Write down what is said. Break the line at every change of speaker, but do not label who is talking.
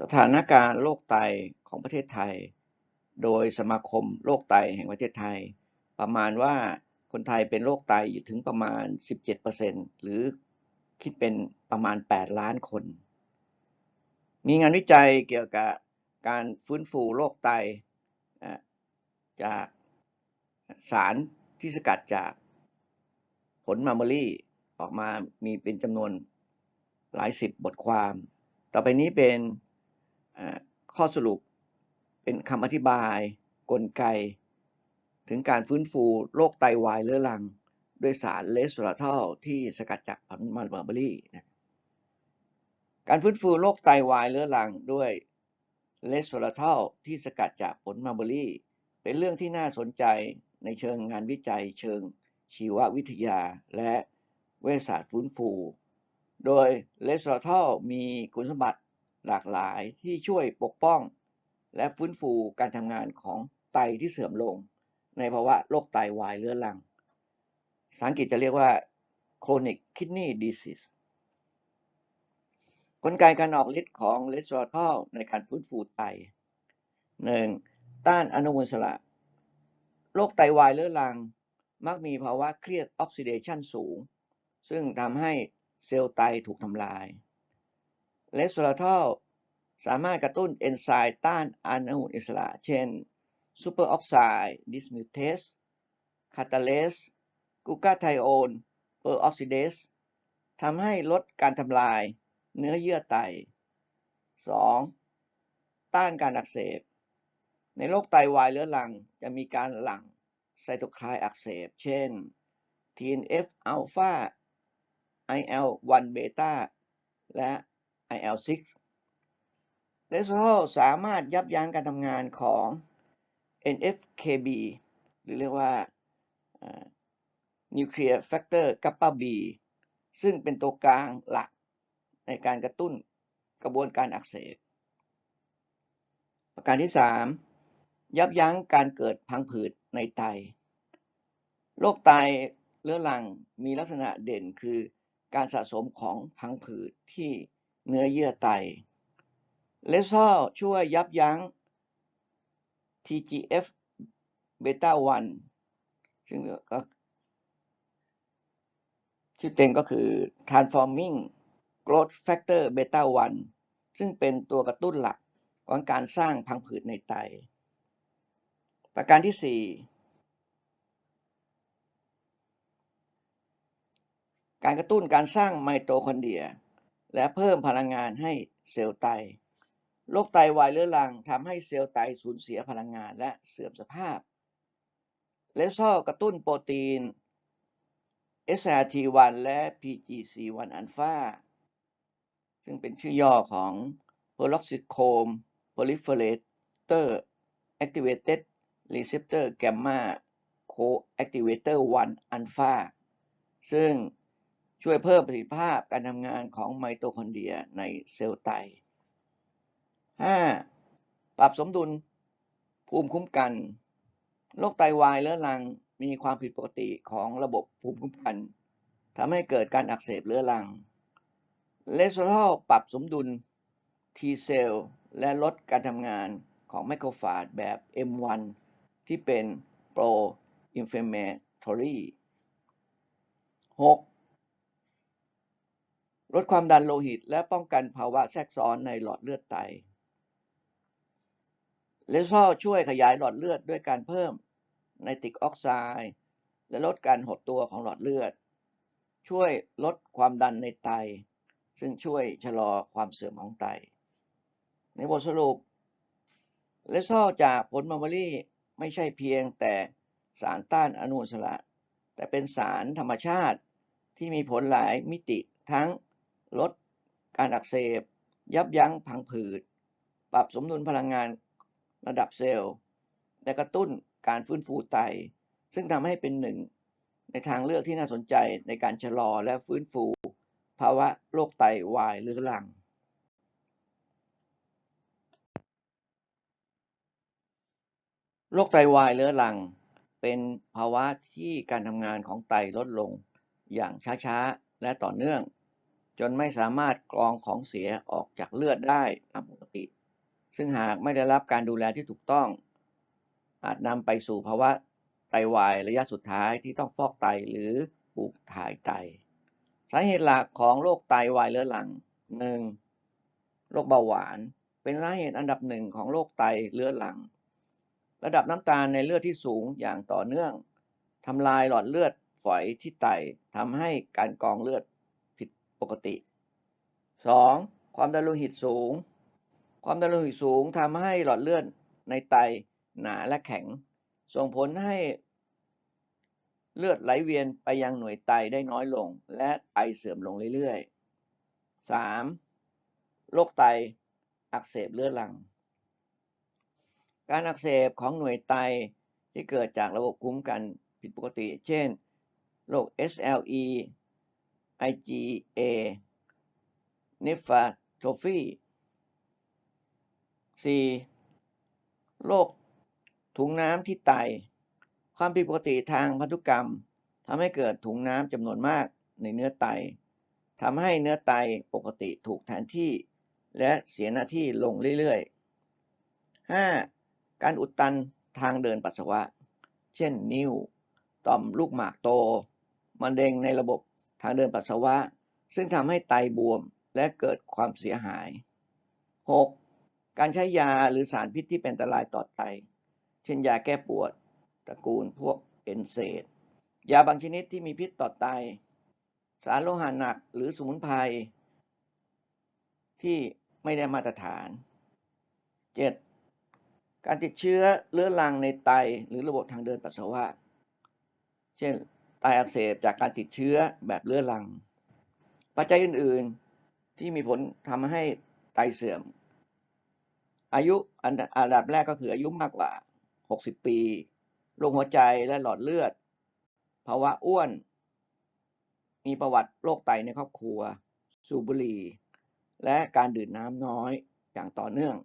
สถานการณ์โรคไตของประเทศไทย โดยสมาคมโรคไตแห่งประเทศไทย ประมาณว่าคนไทยเป็นโรคไตอยู่ถึงประมาณ 17%หรือคิดเป็นประมาณ 8 ล้านคน มีงานวิจัยเกี่ยวกับการฟื้นฟูโรคไตจากสารที่สกัดจากผลมัลเบอรี่ออกมามีเป็นจำนวนหลายสิบบทความ ต่อไปนี้เป็น ข้อสรุปเป็นคำอธิบาย กลไก ถึงการฟื้นฟูโรคไตวายเรื้อรัง ด้วยสารเลสโซลาทอลที่สกัดจากผลมัลเบอรี่นะการฟื้นฟูโรคไตวายเรื้อรังด้วยเลสโซลาทอลที่สกัดจากผลมัลเบอรี่ เป็นเรื่องที่น่าสนใจในเชิงงานวิจัยเชิงชีววิทยาและเวชศาสตร์ฟื้นฟู โดยเลสโซลาทอลมีคุณสมบัติ หลากหลายที่ช่วยปกป้อง และฟื้นฟูการทำงานของไตที่เสื่อมลง ในภาวะโรคไตวายเรื้อรังภาษาอังกฤษจะเรียกว่า chronic kidney disease กลไกการออกฤทธิ์ของเลสโซลาทอลในการฟื้นฟูไต 1. ต้านอนุมูลอิสระโรคไตวายเรื้อรัง มักมีภาวะเครียดออกซิเดชันสูง ซึ่งทำให้เซลล์ไตถูกทำลาย เลสโซลาทอลสามารถกระตุ้นเอนไซม์ต้านอนุมูลอิสระ เช่นซูเปอร์ออกไซด์ดิสมิวเทสคาตาเลสกูกาไทโอนเปอร์ออกซิเดสทำให้ลดการทำลายเนื้อเยื่อไต 2. ต้านการอักเสบ ในโรคไตวายเรื้อรังจะมีการหลั่งไซโตไคน์อักเสบ เช่น TNF อัลฟา IL-1 เบต้าและ IL-6 เลสโซลสามารถยับยั้งการทำงานของ NFKB หรือเรียกว่า Nuclear Factor Kappa B ซึ่งเป็นตัวกลางหลักในการกระตุ้นกระบวนการอักเสบ ประการที่ 3 ยับยั้งการเกิดพังผืดในไต โรคไตเรื้อรังมีลักษณะเด่นคือการสะสมของพังผืดที่ เนื้อเยื่อไตเลสโซช่วยยับยั้ง TGF เบต้า1ซึ่งก็ชื่อเต็มก็คือ transforming growth factor beta 1ซึ่งเป็นตัวกระตุ้นหลักของการสร้างพังผืดในไต ประการที่ 4 การกระตุ้นการสร้างไมโตคอนเดรีย และเพิ่มพลังงานให้เซลล์ไต โรคไตวายเรื้อรังทำให้เซลล์ไตสูญเสียพลังงานและเสื่อมสภาพ เลสโซกระตุ้นโปรตีน SRT1 และ PGC1 อัลฟาซึ่งเป็นชื่อย่อของ Peroxicome Proliferator Activated Receptor Gamma Coactivator 1 Alpha ซึ่ง ช่วยเพิ่มประสิทธิภาพการทำงานของไมโตคอนเดรียในเซลล์ไต 5. ปรับสมดุลภูมิคุ้มกัน โรคไตวายเรื้อรังมีความผิดปกติของระบบภูมิคุ้มกันทำให้เกิดการอักเสบเรื้อรัง เลสโซทอลปรับสมดุล T เซลล์และลดการทำงานของไมโครฟาจแบบ M1 ที่เป็น pro inflammatory 6. ลดความดันโลหิต และป้องกันภาวะแทรกซ้อนในหลอดเลือดไตเลสโซช่วยขยายหลอดเลือดด้วยการเพิ่มไนตริกออกไซด์และลดการหดตัวของหลอดเลือด ช่วยลดความดันในไต ซึ่งช่วยชะลอความเสื่อมของไต ในบทสรุปเลสโซจากผลมัลเบอรี่ไม่ใช่เพียงแต่สารต้านอนุมูลอิสระ แต่เป็นสารธรรมชาติที่มีผลหลายมิติทั้ง ลดการอักเสบ ยับยั้งพังผืด ปรับสมดุลพลังงานระดับเซลล์ และกระตุ้นการฟื้นฟูไต ซึ่งทำให้เป็นหนึ่ง ในทางเลือกที่น่าสนใจในการชะลอและฟื้นฟู ภาวะโรคไตวายเรื้อรัง โรคไตวายเรื้อรัง เป็นภาวะที่การทำงานของไตลดลงอย่างช้าๆ และต่อเนื่อง จนไม่สามารถกรองของเสียออกจากเลือดได้ตามปกติ ซึ่งหากไม่ได้รับการดูแลที่ถูกต้อง อาจนำไปสู่ภาวะไตวายระยะสุดท้ายที่ต้องฟอกไตหรือปลูกถ่ายไต สาเหตุหลักของโรคไตวายเรื้อรัง 1. โรคเบาหวาน เป็นสาเหตุอันดับหนึ่งของโรคไตเรื้อรัง ระดับน้ำตาลในเลือดที่สูงอย่างต่อเนื่องทำลายหลอดเลือดฝอยที่ไตทำให้การกรองเลือด ปกติ 2. ความดันโลหิตสูง ความดันโลหิตสูงทำให้หลอดเลือดในไตหนาและแข็ง ส่งผลให้เลือดไหลเวียนไปยังหน่วยไตได้น้อยลง และไตเสื่อมลงเรื่อยๆ 3. โรคไตอักเสบเรื้อรัง การอักเสบของหน่วยไตที่เกิดจากระบบคุ้มกันผิดปกติ เช่น โรค SLE IgA nephropathy 4. โรคถุงน้ำที่ไต ความผิดปกติทางพันธุกรรมทำให้เกิดถุงน้ำจำนวนมากในเนื้อไตทำให้เนื้อไตปกติถูกแทนที่ และเสียหน้าที่ลงเรื่อยๆ 5. การอุดตันทางเดินปัสสาวะ เช่น นิ้ว ต่อมลูกหมากโต มะเร็งในระบบ ทางเดินปัสสาวะ ซึ่งทำให้ไตบวมและเกิดความเสียหาย 6. การใช้ยาหรือสารพิษที่เป็นอันตรายต่อไต เช่นยาแก้ปวด ตระกูลพวกเอนเซดยาบางชนิดที่มีพิษต่อไต สารโลหะหนักหรือสมุนไพรที่ไม่ได้มาตรฐาน 7. การติดเชื้อเรื้อรังในไตหรือระบบทางเดินปัสสาวะ เช่น ไตอักเสบจากการติดเชื้อแบบเรื้อรัง ปัจจัยอื่น ๆ ที่มีผลทำให้ไตเสื่อม อายุอันดับแรกก็คืออายุมากกว่า 60 ปีโรคหัวใจและหลอดเลือด ภาวะอ้วน มีประวัติโรคไตในครอบครัว สูบบุหรี่ และการดื่มน้ำน้อยอย่างต่อเนื่อง